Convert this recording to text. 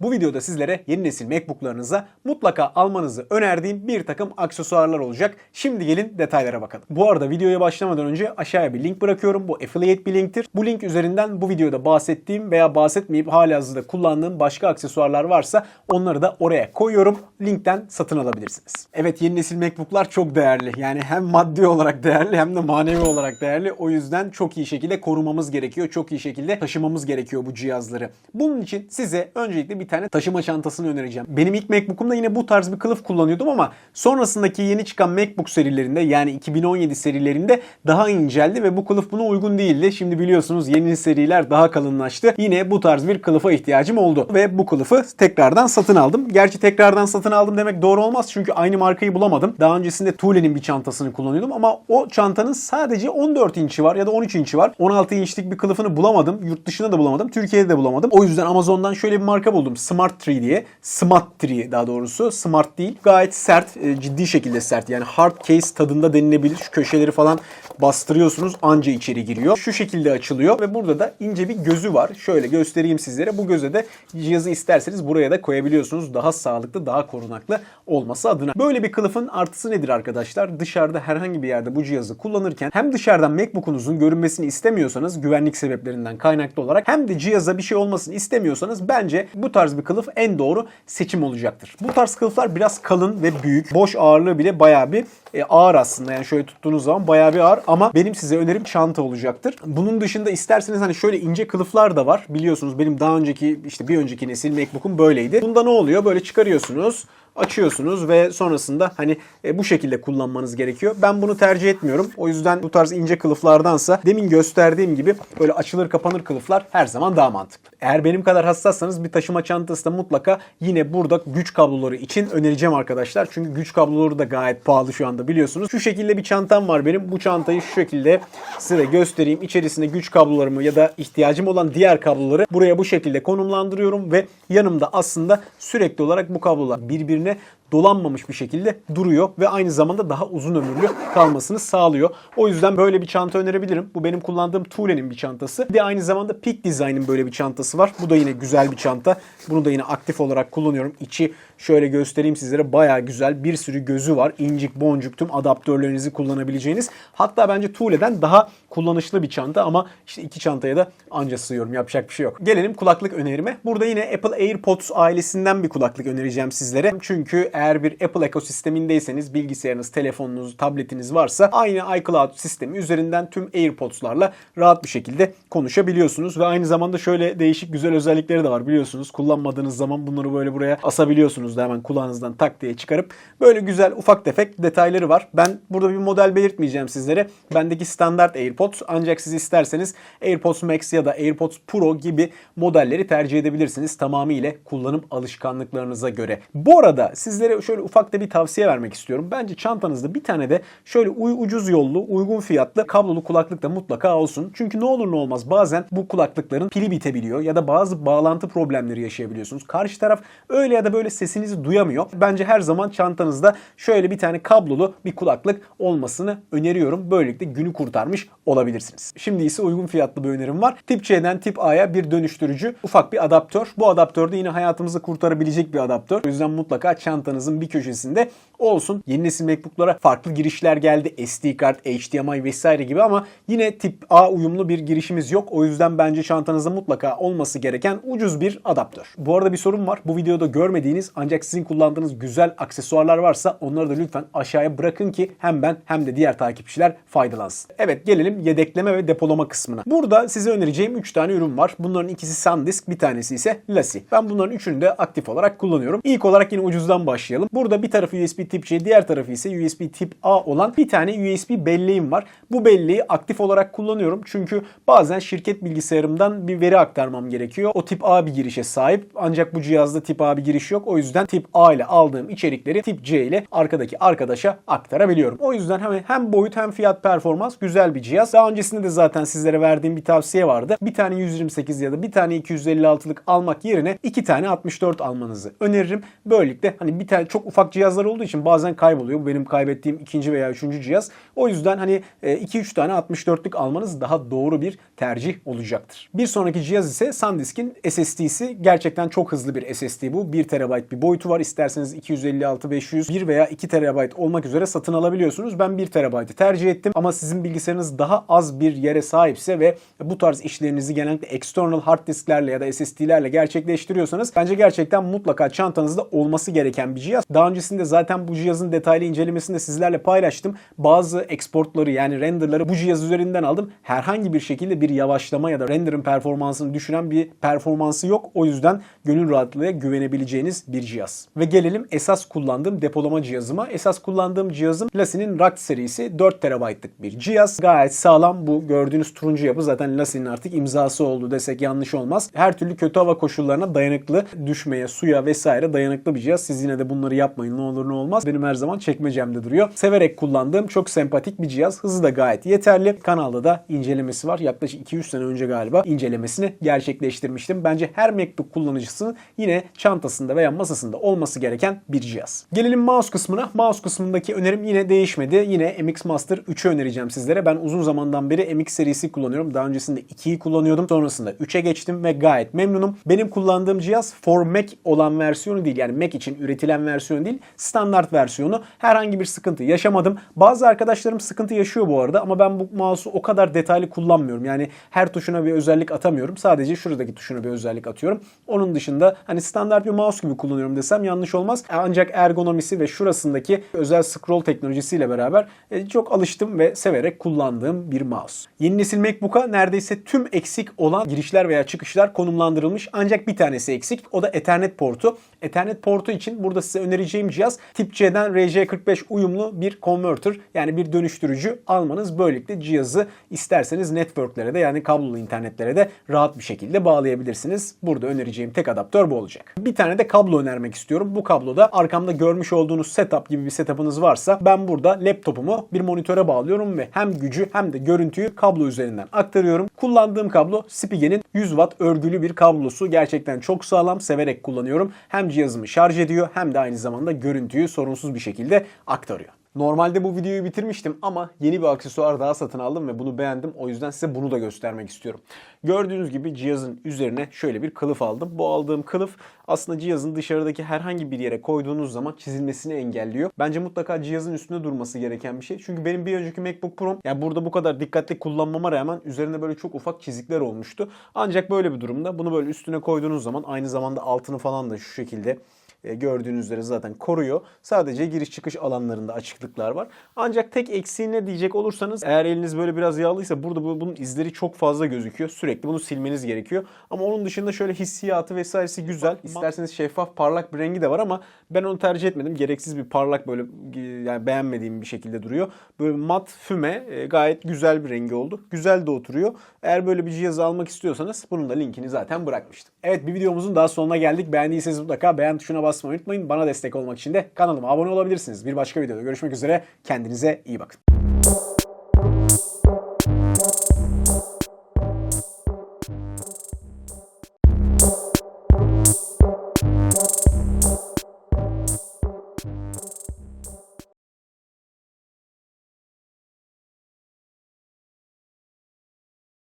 Bu videoda sizlere yeni nesil MacBook'larınıza mutlaka almanızı önerdiğim bir takım aksesuarlar olacak. Şimdi gelin detaylara bakalım. Bu arada videoya başlamadan önce aşağıya bir link bırakıyorum. Bu affiliate bir linktir. Bu link üzerinden bu videoda bahsettiğim veya bahsetmeyip halihazırda kullandığım başka aksesuarlar varsa onları da oraya koyuyorum. Linkten satın alabilirsiniz. Evet yeni nesil MacBook'lar çok değerli. Yani hem maddi olarak değerli hem de manevi olarak değerli. O yüzden çok iyi şekilde korumamız gerekiyor. Çok iyi şekilde taşımamız gerekiyor bu cihazları. Bunun için size öncelikle bir tane taşıma çantasını önereceğim. Benim ilk MacBook'umda yine bu tarz bir kılıf kullanıyordum ama sonrasındaki yeni çıkan MacBook serilerinde yani 2017 serilerinde daha inceldi ve bu kılıf buna uygun değildi. Şimdi biliyorsunuz yeni seriler daha kalınlaştı. Yine bu tarz bir kılıfa ihtiyacım oldu ve bu kılıfı tekrardan satın aldım. Gerçi tekrardan satın aldım demek doğru olmaz çünkü aynı markayı bulamadım. Daha öncesinde Thule'nin bir çantasını kullanıyordum ama o çantanın sadece 14 inçi var ya da 13 inçi var. 16 inçlik bir kılıfını bulamadım. Yurt dışında da bulamadım. Türkiye'de de bulamadım. O yüzden Amazon'dan şöyle bir marka buldum. Smart Tree diye. Smart Tree daha doğrusu. Smart değil. Gayet sert. e, Ciddi şekilde sert. Yani hard case tadında denilebilir. Şu köşeleri falan bastırıyorsunuz anca içeri giriyor. Şu şekilde açılıyor ve burada da ince bir gözü var. Şöyle göstereyim sizlere. Bu göze de cihazı isterseniz buraya da koyabiliyorsunuz. Daha sağlıklı, daha korunaklı olması adına. Böyle bir kılıfın artısı nedir arkadaşlar? Dışarıda herhangi bir yerde bu cihazı kullanırken hem dışarıdan MacBook'unuzun görünmesini istemiyorsanız güvenlik sebeplerinden kaynaklı olarak hem de cihaza bir şey olmasını istemiyorsanız bence bu tarz bir kılıf en doğru seçim olacaktır. Bu tarz kılıflar biraz kalın ve büyük. Boş ağırlığı bile bayağı bir e, ağır aslında. Yani şöyle tuttuğunuz zaman bayağı bir ağır ama benim size önerim çanta olacaktır. Bunun dışında isterseniz hani şöyle ince kılıflar da var. Biliyorsunuz benim daha önceki işte bir önceki nesil MacBook'um böyleydi. Bunda ne oluyor? Böyle çıkarıyorsunuz açıyorsunuz ve sonrasında hani e, bu şekilde kullanmanız gerekiyor. Ben bunu tercih etmiyorum. O yüzden bu tarz ince kılıflardansa demin gösterdiğim gibi böyle açılır kapanır kılıflar her zaman daha mantıklı. Eğer benim kadar hassassanız bir taşıma çantası da mutlaka yine burada güç kabloları için önereceğim arkadaşlar. Çünkü güç kabloları da gayet pahalı şu anda biliyorsunuz. Şu şekilde bir çantam var benim. Bu çantayı şu şekilde size göstereyim. İçerisinde güç kablolarımı ya da ihtiyacım olan diğer kabloları buraya bu şekilde konumlandırıyorum ve yanımda aslında sürekli olarak bu kablolar şekilde dolanmamış bir şekilde duruyor ve aynı zamanda daha uzun ömürlü kalmasını sağlıyor. O yüzden böyle bir çanta önerebilirim. Bu benim kullandığım Thule'nin bir çantası. Bir de aynı zamanda Peak Design'ın böyle bir çantası var. Bu da yine güzel bir çanta. Bunu da yine aktif olarak kullanıyorum. İçi şöyle göstereyim sizlere baya güzel. Bir sürü gözü var. İncik boncuk tüm adaptörlerinizi kullanabileceğiniz. Hatta bence Thule'den daha kullanışlı bir çanta ama işte iki çantaya da anca sığıyorum. Yapacak bir şey yok. Gelelim kulaklık önerime. Burada yine Apple AirPods ailesinden bir kulaklık önereceğim sizlere. Çünkü eğer bir Apple ekosistemindeyseniz bilgisayarınız, telefonunuz, tabletiniz varsa aynı iCloud sistemi üzerinden tüm AirPods'larla rahat bir şekilde konuşabiliyorsunuz ve aynı zamanda şöyle değişik güzel özellikleri de var biliyorsunuz. Kullanmadığınız zaman bunları böyle buraya asabiliyorsunuz da hemen kulağınızdan tak diye çıkarıp böyle güzel ufak tefek detayları var. Ben burada bir model belirtmeyeceğim sizlere. Bendeki standart AirPods ancak siz isterseniz AirPods Max ya da AirPods Pro gibi modelleri tercih edebilirsiniz tamamıyla kullanım alışkanlıklarınıza göre. Bu arada sizlere şöyle ufak da bir tavsiye vermek istiyorum. Bence çantanızda bir tane de şöyle ucuz yollu, uygun fiyatlı kablolu kulaklık da mutlaka olsun. Çünkü ne olur ne olmaz bazen bu kulaklıkların pili bitebiliyor ya da bazı bağlantı problemleri yaşayabiliyorsunuz. Karşı taraf öyle ya da böyle sesinizi duyamıyor. Bence her zaman çantanızda şöyle bir tane kablolu bir kulaklık olmasını öneriyorum. Böylelikle günü kurtarmış olabilirsiniz. Şimdi ise uygun fiyatlı bir önerim var. Tip C'den tip A'ya bir dönüştürücü ufak bir adaptör. Bu adaptör de yine hayatımızı kurtarabilecek bir adaptör. O yüzden mutlaka çantanızın bir köşesinde olsun. Yeni nesil MacBook'lara farklı girişler geldi. SD kart, HDMI vesaire gibi ama yine tip A uyumlu bir girişimiz yok. O yüzden bence çantanızda mutlaka olması gereken ucuz bir adaptör. Bu arada bir sorun var. Bu videoda görmediğiniz ancak sizin kullandığınız güzel aksesuarlar varsa onları da lütfen aşağıya bırakın ki hem ben hem de diğer takipçiler faydalansın. Evet gelelim yedekleme ve depolama kısmına. Burada size önereceğim 3 tane ürün var. Bunların ikisi SanDisk, bir tanesi ise Lassi. Ben bunların üçünü de aktif olarak kullanıyorum. İlk olarak yine ucuzdan başlayalım. Burada bir tarafı USB tip C, diğer tarafı ise USB tip A olan bir tane USB belleğim var. Bu belleği aktif olarak kullanıyorum. Çünkü bazen şirket bilgisayarımdan bir veri aktarmam gerekiyor. O tip A bir girişe sahip. Ancak bu cihazda tip A bir giriş yok. O yüzden tip A ile aldığım içerikleri tip C ile arkadaki arkadaşa aktarabiliyorum. O yüzden hem, hem boyut hem fiyat performans güzel bir cihaz. Daha öncesinde de zaten sizlere verdiğim bir tavsiye vardı. Bir tane 128 ya da bir tane 256'lık almak yerine iki tane 64 almanızı öneririm. Böylelikle hani bir tane çok ufak cihazlar olduğu için bazen kayboluyor. Bu benim kaybettiğim ikinci veya üçüncü cihaz. O yüzden hani 2-3 tane 64'lük almanız daha doğru bir tercih olacaktır. Bir sonraki cihaz ise SanDisk'in SSD'si. Gerçekten çok hızlı bir SSD bu. 1 TB bir boyutu var. İsterseniz 256, 500, 1 veya 2 TB olmak üzere satın alabiliyorsunuz. Ben 1 TB'ı tercih ettim ama sizin bilgisayarınız daha az bir yere sahipse ve bu tarz işlerinizi genellikle external hard disklerle ya da SSD'lerle gerçekleştiriyorsanız bence gerçekten mutlaka çantanızda olması gereken bir cihaz. Daha öncesinde zaten bu cihazın detaylı incelemesini de sizlerle paylaştım. Bazı exportları yani renderları bu cihaz üzerinden aldım. Herhangi bir şekilde bir yavaşlama ya da renderın performansını düşüren bir performansı yok. O yüzden gönül rahatlığıyla güvenebileceğiniz bir cihaz. Ve gelelim esas kullandığım depolama cihazıma. Esas kullandığım cihazım Lassie'nin Rack serisi 4 TB'lık bir cihaz. Gayet sağlam. Bu gördüğünüz turuncu yapı zaten Lassie'nin artık imzası oldu desek yanlış olmaz. Her türlü kötü hava koşullarına dayanıklı, düşmeye, suya vesaire dayanıklı bir cihaz. Siz yine de bunları yapmayın ne olur ne olmaz. Benim her zaman çekmecemde duruyor. Severek kullandığım çok sempatik bir cihaz. Hızı da gayet yeterli. Kanalda da incelemesi var. Yaklaşık 2-3 sene önce galiba incelemesini gerçekleştirmiştim. Bence her MacBook kullanıcısının yine çantasında veya masasında olması gereken bir cihaz. Gelelim mouse kısmına. Mouse kısmındaki önerim yine değişmedi. Yine MX Master 3'ü önereceğim sizlere. Ben uzun zamandan beri MX serisi kullanıyorum. Daha öncesinde 2'yi kullanıyordum. Sonrasında 3'e geçtim ve gayet memnunum. Benim kullandığım cihaz for Mac olan versiyonu değil. Yani Mac için üretilen versiyonu değil. Standart versiyonu. Herhangi bir sıkıntı yaşamadım. Bazı arkadaşlarım sıkıntı yaşıyor bu arada ama ben bu mouse'u o kadar detaylı kullanmıyorum. Yani her tuşuna bir özellik atamıyorum. Sadece şuradaki tuşuna bir özellik atıyorum. Onun dışında hani standart bir mouse gibi kullanıyorum desem yanlış olmaz. Ancak ergonomisi ve şurasındaki özel scroll teknolojisiyle beraber e, çok alıştım ve severek kullandığım bir mouse. Yeni nesil MacBook'a neredeyse tüm eksik olan girişler veya çıkışlar konumlandırılmış. Ancak bir tanesi eksik. O da Ethernet portu. Ethernet portu için burada size önereceğim cihaz Tip C'den RJ45 uyumlu bir converter yani bir dönüştürücü almanız. Böylelikle cihazı isterseniz networklere de yani kablolu internetlere de rahat bir şekilde bağlayabilirsiniz. Burada önereceğim tek adaptör bu olacak. Bir tane de kablo önermek istiyorum. Bu kabloda arkamda görmüş olduğunuz setup gibi bir setup'ınız varsa ben burada laptopumu bir monitöre bağlıyorum ve hem gücü hem de görüntüyü kablo üzerinden aktarıyorum. Kullandığım kablo Spige'nin 100 watt örgülü bir kablosu. Gerçekten çok sağlam. Severek kullanıyorum. Hem cihazımı şarj ediyor hem de aynı zamanda görüntüyü sorunsuz bir şekilde aktarıyor. Normalde bu videoyu bitirmiştim ama yeni bir aksesuar daha satın aldım ve bunu beğendim. O yüzden size bunu da göstermek istiyorum. Gördüğünüz gibi cihazın üzerine şöyle bir kılıf aldım. Bu aldığım kılıf aslında cihazın dışarıdaki herhangi bir yere koyduğunuz zaman çizilmesini engelliyor. Bence mutlaka cihazın üstünde durması gereken bir şey. Çünkü benim bir önceki MacBook Pro yani burada bu kadar dikkatli kullanmama rağmen üzerinde böyle çok ufak çizikler olmuştu. Ancak böyle bir durumda bunu böyle üstüne koyduğunuz zaman aynı zamanda altını falan da şu şekilde e, gördüğünüz üzere zaten koruyor. Sadece giriş çıkış alanlarında açıklıklar var. Ancak tek eksiği ne diyecek olursanız eğer eliniz böyle biraz yağlıysa burada bu- bunun izleri çok fazla gözüküyor. Sürekli bunu silmeniz gerekiyor. Ama onun dışında şöyle hissiyatı vesairesi güzel. İsterseniz şeffaf parlak bir rengi de var ama ben onu tercih etmedim. Gereksiz bir parlak böyle e, yani beğenmediğim bir şekilde duruyor. Böyle mat füme e, gayet güzel bir rengi oldu. Güzel de oturuyor. Eğer böyle bir cihazı almak istiyorsanız bunun da linkini zaten bırakmıştım. Evet bir videomuzun daha sonuna geldik. Beğendiyseniz mutlaka beğen tuşuna basmayı unutmayın. Bana destek olmak için de kanalıma abone olabilirsiniz. Bir başka videoda görüşmek üzere. Kendinize iyi bakın.